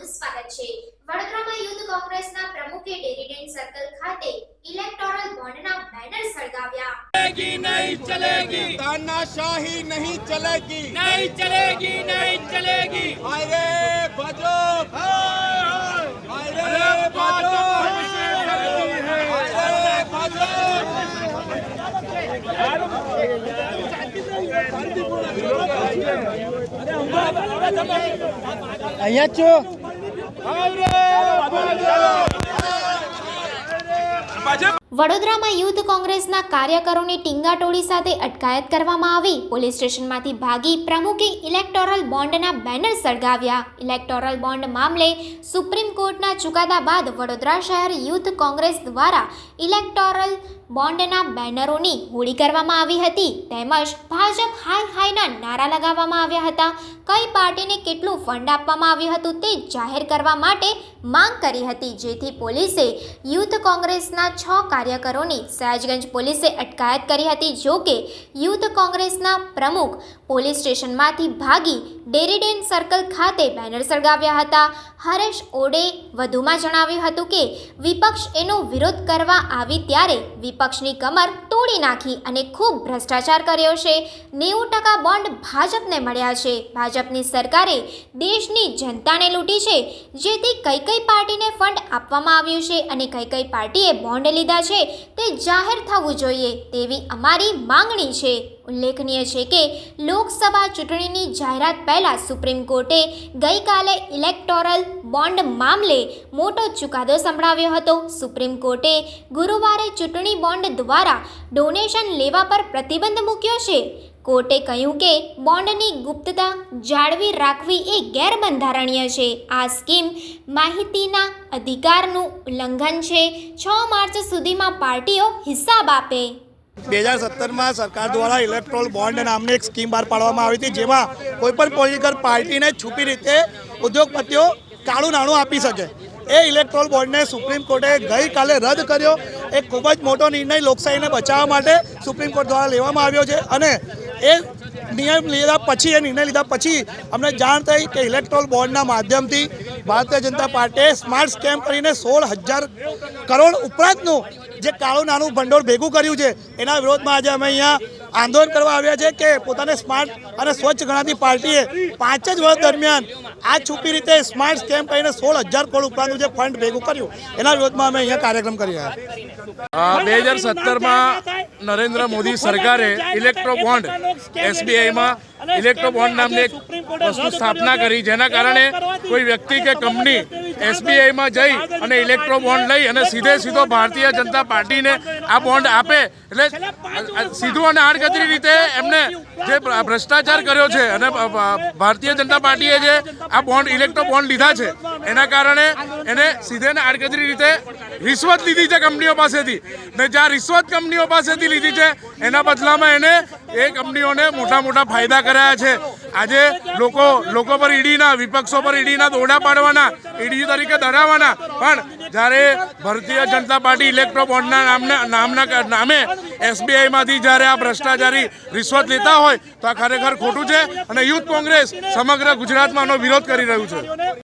આપનું સ્વાગત છે વડોદરામાં યુથ કોંગ્રેસના પ્રમુખે ડેરીડેન સર્કલ ખાતે ઇલેક્ટોરલ બોન્ડના બેનર સળગાવ્યા चलेगी नहीं चलेगी तानाशाही नहीं चलेगी नहीं चलेगी नहीं चलेगी अरे बजो अरे बजो अरे बजो અહીંયા છો 아이래! 맞아! 맞아! 맞아! વડોદરામાં યુથ કોંગ્રેસના કાર્યકરોની ટીંગાટોળી સાથે અટકાયત કરવામાં આવી. પોલીસ સ્ટેશનમાંથી ભાગી પ્રમુખે ઇલેક્ટોરલ બોન્ડના બેનર સળગાવ્યા. ઇલેક્ટોરલ બોન્ડ મામલે સુપ્રીમ કોર્ટના ચુકાદા બાદ વડોદરા શહેર યુથ કોંગ્રેસ દ્વારા ઇલેક્ટોરલ બોન્ડના બેનરોની હોળી કરવામાં આવી હતી. તેમજ ભાજપ હાય હાયના નારા લગાવવામાં આવ્યા હતા. કઈ પાર્ટીને કેટલું ફંડ આપવામાં આવ્યું હતું તે જાહેર કરવા માટે માંગ કરી હતી. જેથી પોલીસે યુથ કોંગ્રેસના છ કાર્યકરોની સયાજગંજ પોલીસે અટકાયત કરી હતી, જો કે યુથ કોંગ્રેસના પ્રમુખ પોલીસ સ્ટેશનમાંથી ભાગી ડેરીડેન સર્કલ ખાતે બેનર સળગાવ્યા હતા. હરેશ ઓડે વધુમાં જણાવ્યું હતું કે, વિપક્ષ એનો વિરોધ કરવા આવી ત્યારે વિપક્ષની કમર તોડી નાખી અને ખૂબ ભ્રષ્ટાચાર કર્યો છે. નેવું ટકા બોન્ડ ભાજપને મળ્યા છે. ભાજપની સરકારે દેશની જનતાને લૂંટી છે. જેથી કઈ કઈ પાર્ટીને ફંડ આપવામાં આવ્યું છે અને કઈ કઈ પાર્ટીએ બોન્ડ લીધા છે. તે જાહેર થવું જોઈએ તેવી અમારી માંગણી છે. ઉલ્લેખનીય છે કે લોકસભા ચૂંટણીની જાહેરાત પહેલાં સુપ્રીમ કોર્ટે ગઈકાલે ઇલેક્ટોરલ બોન્ડ મામલે મોટો ચુકાદો સંભળાવ્યો હતો. સુપ્રીમ કોર્ટે ગુરુવારે ચૂંટણી બોન્ડ દ્વારા ડોનેશન લેવા પર પ્રતિબંધ મૂક્યો છે. કોર્ટે કહ્યું કે બોન્ડની ગુપ્તતા જાળવી રાખવી એ ગેરબંધારણીય છે. આ સ્કીમ માહિતીના અધિકારનું ઉલ્લંઘન છે. છ માર્ચ સુધીમાં પાર્ટીઓ હિસાબ આપે. બે હજાર સત્તરમાં સરકાર દ્વારા ઇલેક્ટ્રોલ બોન્ડ નામની એક સ્કીમ બહાર પાડવામાં આવી હતી, જેમાં કોઈપણ પોલિટિકલ પાર્ટીને છુપી રીતે ઉદ્યોગપતિઓ કાળું નાણું આપી શકે. એ ઇલેક્ટ્રોલ બોન્ડને સુપ્રીમ કોર્ટે ગઈકાલે રદ કર્યો. એક ખૂબ જ મોટો નિર્ણય લોકશાહીને બચાવવા માટે સુપ્રીમ કોર્ટ દ્વારા લેવામાં આવ્યો છે. અને એ નિયમ લીધા પછી, એ નિર્ણય લીધા પછી અમને જાણ થઈ કે ઇલેક્ટ્રોલ બોન્ડના માધ્યમથી ભારતીય જનતા પાર્ટીએ સ્માર્ટ સ્કેમ કરીને સોળ હજાર કરોડ ઉપરાંતનું જે કાળું નાનું ભંડોળ ભેગું કર્યું છે, એના વિરોધમાં આજે અમે અહીંયા આંદોલન કરવા આવ્યા છે કે પોતાને સ્માર્ટ અને સ્વચ્છ ગણાતી પાર્ટીએ પાંચ જ વર્ષ દરમિયાન આ છુપી રીતે સ્માર્ટ સ્કેમ કરીને સોળ હજાર કરોડ ઉપરાંતનું જે ફંડ ભેગું કર્યું, એના વિરોધમાં અમે અહીંયા કાર્યક્રમ કરી રહ્યા બે હજાર સત્તરમાં નરેન્દ્ર મોદી સરકારે ઇલેક્ટ્રો બોન્ડ એસબીઆઈમાં ઇલેક્ટ્રો બોન્ડ નામની એક વસ્તુ સ્થાપના કરી જેના કારણે કોઈ વ્યક્તિ કે કંપની એસબીઆઈમાં જઈ અને ઇલેક્ટ્રો બોન્ડ લઈ અને સીધે સીધો ભારતીય જનતા પાર્ટીને આ બોન્ડ આપે. એટલે સીધું અને આડકતરી રીતે એમને જે ભ્રષ્ટાચાર કર્યો છે અને ભારતીય જનતા પાર્ટીએ જે આ બોન્ડ ઇલેક્ટ્રો બોન્ડ લીધા છે. એના કારણે એને સીધે ને આડકતરી રીતે રિશ્વત લીધી છે કંપનીઓ પાસેથી. ને જ્યાં રિશ્વત કંપનીઓ પાસેથી લીધી છે, એના બદલામાં એને એ કંપનીઓને મોટા મોટા ફાયદા કરાયા છે. આજે લોકો લોકો પર ઈડીના, વિપક્ષો પર ઈડીના દોડા પાડવાના, ઈડી તરીકે ધરાવવાના પણ જ્યારે ભારતીય જનતા પાર્ટી ઇલેક્ટ્રો બોન્ડના નામના નામના, નામે એસબીઆઈમાંથી જ્યારે આ ભ્રષ્ટાચારી રિશ્વત લેતા હોય, તો આ ખરેખર ખોટું છે અને યુથ કોંગ્રેસ સમગ્ર ગુજરાતમાં વિરોધ કરી રહ્યું છે.